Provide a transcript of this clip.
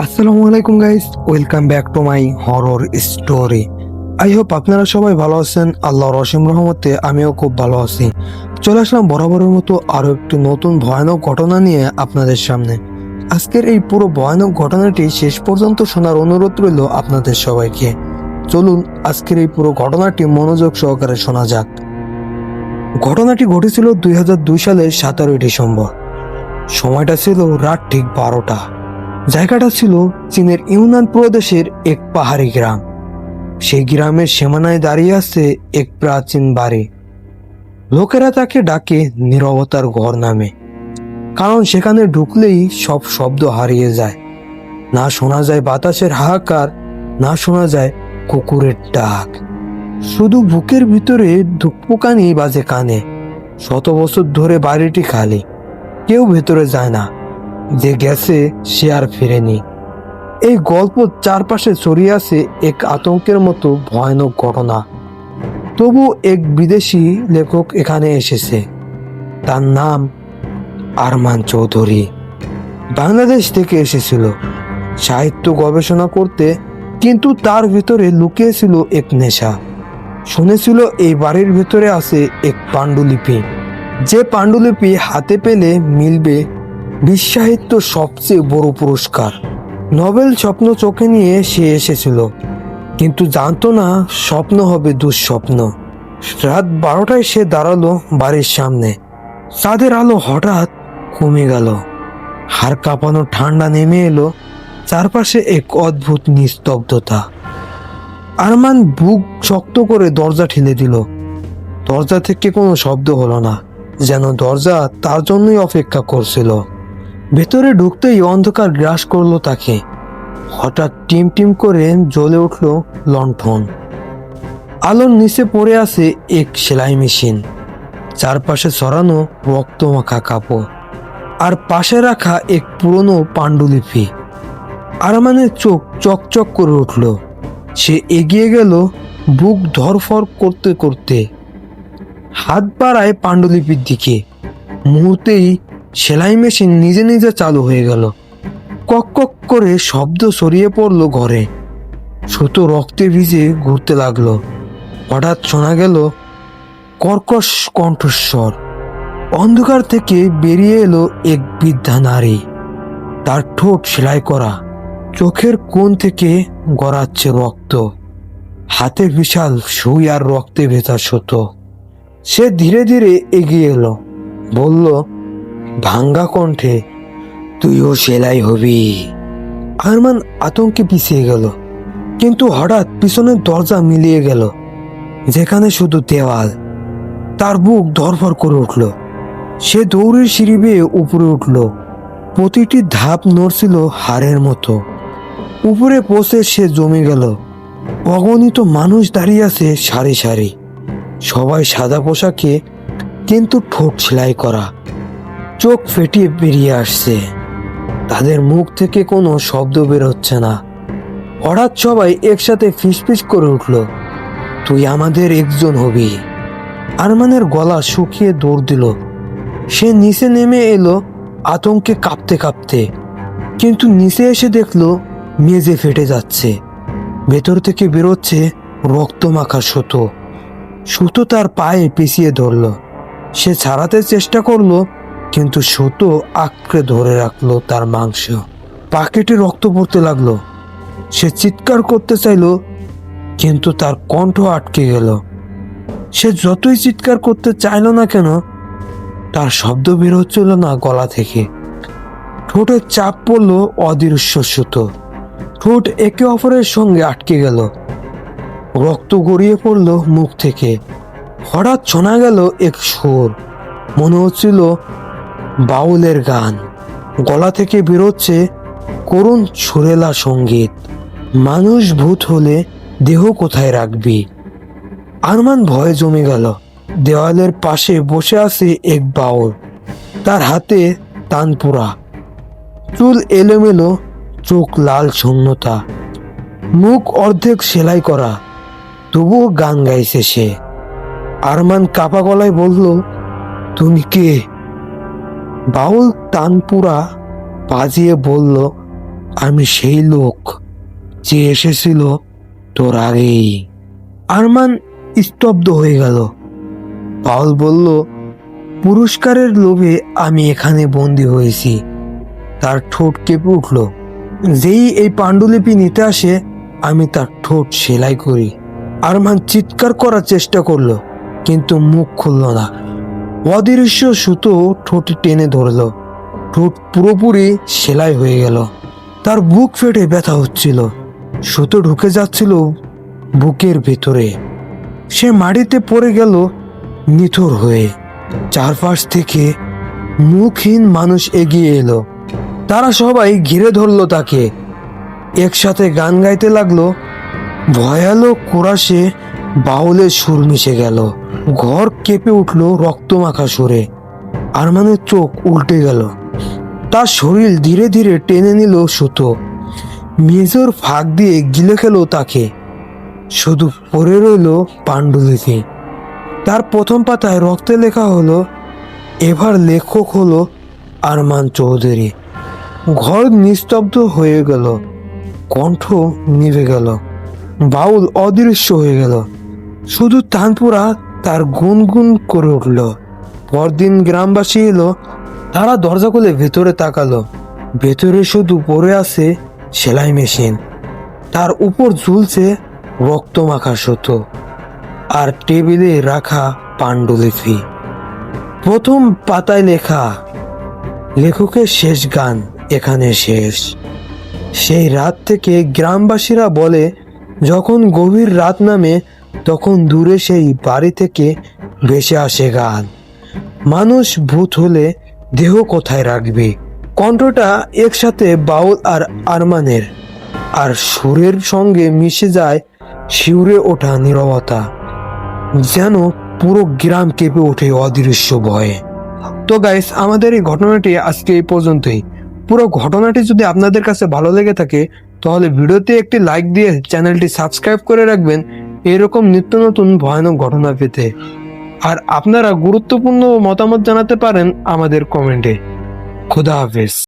আসসালামু আলাইকুম guys welcome back to my horror story I hope আপনারা সবাই ভালো আছেন। আল্লাহর রসিম রহমতে আমিও খুব ভালো আছি। চলে আসলাম বরাবরের মতো আরও একটি নতুন ভয়ানক ঘটনা নিয়ে আপনাদের সামনে। আজকের এই পুরো ভয়ানক ঘটনাটি শেষ পর্যন্ত শোনার অনুরোধ রইল আপনাদের সবাইকে। চলুন আজকের এই পুরো ঘটনাটি মনোযোগ সহকারে শোনা যাক। ঘটনাটি ঘটেছিল দুই হাজার দুই সালের সতেরোই ডিসেম্বর। সময়টা ছিল রাত ঠিক বারোটা। জায়গাটা ছিল চীনের ইউনান প্রদেশের এক পাহাড়ি গ্রাম। সেই গ্রামের সীমানায় দাঁড়িয়ে আছে এক প্রাচীন বাড়ি। লোকেরা তাকে ডাকে নীরবতার ঘর নামে, কারণ সেখানে ঢুকলেই সব শব্দ হারিয়ে যায়। না শোনা যায় বাতাসের হাহাকার, না শোনা যায় কুকুরের ডাক। শুধু বুকের ভিতরে ধুকপুকানি বাজে কানে। শত বছর ধরে বাড়িটি খালি, কেউ ভেতরে যায় না। যে গেছে সে আর ফেরেনি। এই গল্প চারপাশে ছড়িয়ে আছে এক আতঙ্কের মতো ভয়ানক ঘটনা। তবু এক বিদেশি লেখক এখানে এসেছে। তার নাম আরমান চৌধুরী। বাংলাদেশ থেকে এসেছিল। সাহিত্য গবেষণা করতে, কিন্তু তার ভিতরে লুকিয়েছিল এক নেশা। শুনেছিল এই বাড়ির ভিতরে আছে এক পাণ্ডুলিপি। যে পাণ্ডুলিপি হাতে পেলে মিলবে বিশ্বাহিত্য সবচেয়ে বড় পুরস্কার। নোবেল স্বপ্ন চোখে নিয়ে সে এসেছিল। কিন্তু জানতো না স্বপ্ন হবে দুঃস্বপ্ন। রাত বারোটায় সে দাঁড়াল বাড়ির সামনে। চাঁদের আলো হঠাৎ কমে গেল। হাড় কাঁপানো ঠান্ডা নেমে এলো। চারপাশে এক অদ্ভুত নিস্তব্ধতা। আরমান বুক শক্ত করে দরজা ঠেলে দিল। দরজা থেকে কোনো শব্দ হলো না, যেন দরজা তার জন্যই অপেক্ষা করছিল। ভেতরে ঢুকতেই অন্ধকার গ্রাস করল তাকে। হঠাৎ টিম টিম করে জ্বলে উঠল লণ্ঠন। আলোর নিচে পড়ে আছে এক সেলাই মেশিন। চারপাশে ছড়ানো রক্তমাখা কাপড়। আর পাশে রাখা এক পুরনো পাণ্ডুলিপি। আরমানের চোখ চকচক করে উঠল। সে এগিয়ে গেল বুক ধরফর করতে করতে। হাত বাড়ায় পাণ্ডুলিপির দিকে। মুহূর্তেই সেলাই মেশিন নিজে নিজে চালু হয়ে গেল। কক কক করে শব্দ ছড়িয়ে পড়ল ঘরে। সুতো রক্তে ভিজে ঘুরতে লাগল। হঠাৎ শোনা গেল কর্কশ কণ্ঠস্বর। অন্ধকার থেকে বেরিয়ে এলো এক বৃদ্ধা নারী। তার ঠোঁট সেলাই করা। চোখের কোণ থেকে গড়াচ্ছে রক্ত। হাতে বিশাল সুই আর রক্তে ভেজা সুতো। সে ধীরে ধীরে এগিয়ে এলো। বলল ভাঙ্গা কণ্ঠে, তুইও সেলাই হবি। আরমান আতঙ্কে পিছিয়ে গেল। কিন্তু হঠাৎ পিছনের দরজা মিলিয়ে গেল, যেখানে শুধু দেওয়াল। তার বুক ধরফর করে উঠল। সে দৌড়ের সিঁড়ি বেয়ে উপরে উঠল। প্রতিটি ধাপ নড়ছিল হাড়ের মতো। উপরে পৌঁছে সে জমে গেল। অগণিত মানুষ দাঁড়িয়ে আছে সারি সারি। সবাই সাদা পোশাকে, কিন্তু ঠোঁট সেলাই করা। চোখ ফেটিয়ে বেরিয়ে আসছে। তাদের মুখ থেকে কোনো শব্দ বের হচ্ছে না। হঠাৎ সবাই একসাথে ফিসফিস করে উঠল, তুই আমাদের একজন হবি। আরমানের গলা শুকিয়ে দৌড় দিল। সে নিচে নেমে এলো, আতঙ্কে কাঁপতে কাঁপতে। কিন্তু নিচে এসে দেখল মেজে ফেটে যাচ্ছে। ভেতর থেকে বেরোচ্ছে রক্ত মাখা সুতো। সুতো তার পায়ে পিছিয়ে ধরল। সে ছাড়াতে চেষ্টা করল কিন্তু সুতো আঁকড়ে ধরে রাখল তার মাংস। পাকেটে রক্ত পড়তে লাগল। সে চিৎকার করতে চাইলো, কিন্তু তার কণ্ঠ আটকে গেল। সে যতই চিৎকার করতে চাইলো না কেন, তার শব্দ বের হচ্ছিল না গলা থেকে। ঠোঁটে চাপ পড়ল অদৃশ্য সুতো। ঠোঁট একে অপরের সঙ্গে আটকে গেল। রক্ত গড়িয়ে পড়ল মুখ থেকে। হঠাৎ শোনা গেল এক সুর। মনে হচ্ছিল বাউলের গান। গলা থেকে বেরোচ্ছে করুণ সুরেলা সংগীত। মানুষ ভূত হলে দেহ কোথায় রাখবি? আরমান ভয়ে জমে গেল। দেওয়ালের পাশে বসে আছে এক বাউল। তার হাতে তানপুরা। চুল এলোমেলো, চোখ লাল শূন্যতা। মুখ অর্ধেক সেলাই করা। তবুও গান গাইছে সে। আরমান কাপা গলায় বলল, তুমি কে? বাউল তানপুরা বাজিয়ে বলল, আমি সেই লোক যে এসেছিল তোর আগেই। আরমান স্তব্ধ হয়ে গেল। পাউল বলল, পুরস্কারের লোভে আমি এখানে বন্দি হয়েছি। তার ঠোঁট কেঁপে উঠল। যেই এই পাণ্ডুলিপি নিতে আসে, আমি তার ঠোঁট সেলাই করি। আরমান চিৎকার করার চেষ্টা করল, কিন্তু মুখ খুলল না। অদৃশ্য সুতো ঠোঁটে টেনে ধরলো। ঠোঁট পুরোপুরি সেলাই হয়ে গেল। তার বুক ফেটে ব্যথা হচ্ছিল। সুতো ঢুকে যাচ্ছিল বুকের ভেতরে। সে মাটিতে পড়ে গেল নিথর হয়ে। চারপাশ থেকে মুখহীন মানুষ এগিয়ে এলো। তারা সবাই ঘিরে ধরলো তাকে। একসাথে গান গাইতে লাগল। ভয়ালো কোরাসে বাউলের সুর মিশে গেল। ঘর কেঁপে উঠল রক্তমাখা সুরে। আরমানের চোখ উল্টে গেল। তার শরীর ধীরে ধীরে টেনে নিল সুতো। মেজর ফাঁক দিয়ে গিলে খেল তাকে। শুধু পড়ে রইল পাণ্ডুলিপি। তার প্রথম পাতায় রক্তে লেখা হলো, এবার লেখক হলো আরমান চৌধুরী। ঘর নিস্তব্ধ হয়ে গেল। কণ্ঠ নিভে গেল। বাউল অদৃশ্য হয়ে গেল। শুধু তানপুরা তার গুনগুন করে উঠল। পরদিন গ্রামবাসী এলো, তারা দরজা খুলে ভেতরে তাকালো। ভেতরে শুধু পড়ে আছে সেলাই মেশিন। তার উপর ঝুলছে রক্ত মাখা সুতো আর টেবিলে রাখা পাণ্ডুলিপি। প্রথম পাতায় লেখা, লেখকের শেষ গান এখানে শেষ। সেই রাত থেকে গ্রামবাসীরা বলে, যখন গভীর রাত নামে তখন দূরে সেই বাড়ি থেকে ভেসে আসে গান। মানুষ ভূত হলে দেহ কোথায় রাখবে? কণ্ঠটা একসাথে বাউল আর আরমানের, আর সুরের সঙ্গে মিশে যায় শিউরে ওঠা নীরবতা, যেন পুরো গ্রাম কেঁপে ওঠে অদৃশ্য ভয়ে। তো গাইস আমাদের এই ঘটনাটি আজকে এই পর্যন্তই। পুরো ঘটনাটি যদি আপনাদের কাছে ভালো লেগে থাকে, তাহলে ভিডিওতে একটি লাইক দিয়ে চ্যানেলটি সাবস্ক্রাইব করে রাখবেন। এরকম নিত্য নতুন ভয়ানক ঘটনা পেতে। আর আপনারা গুরুত্বপূর্ণ মতামত জানাতে পারেন আমাদের কমেন্টে। খুদা হাফেজ।